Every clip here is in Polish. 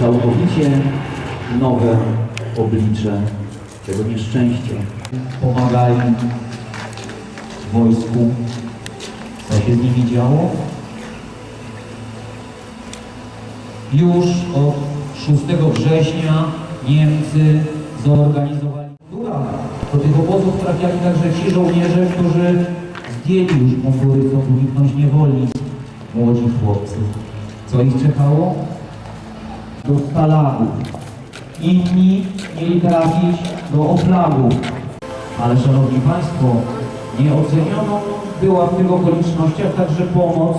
całkowicie nowe oblicze tego nieszczęścia. Pomagali wojsku. Co się z nimi działo? Już od 6 września Niemcy zorganizowali Tura. Do tych obozów trafiali także ci żołnierze, którzy zdjęli już mundury, co uniknąć niewoli. Młodzi chłopcy. Co ich czekało? Do stalagów. Inni mieli trafić do oflagów. Ale Szanowni Państwo, nieocenioną była w tych okolicznościach także pomoc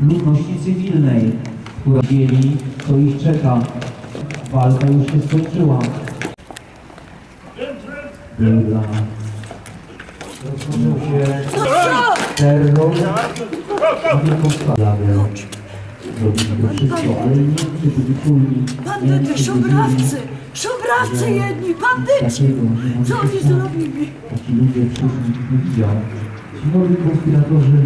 ludności cywilnej, która wiedzieli, co ich czeka. Walka już się skończyła. Dobra. Rozpoczął się terror wielką Bandyty, Niemcy szobrawcy! Szobrawcy jedni, bandyci! Co oni zrobili? Taki ludzie przyszli, widział. Ci nowi konspiratorzy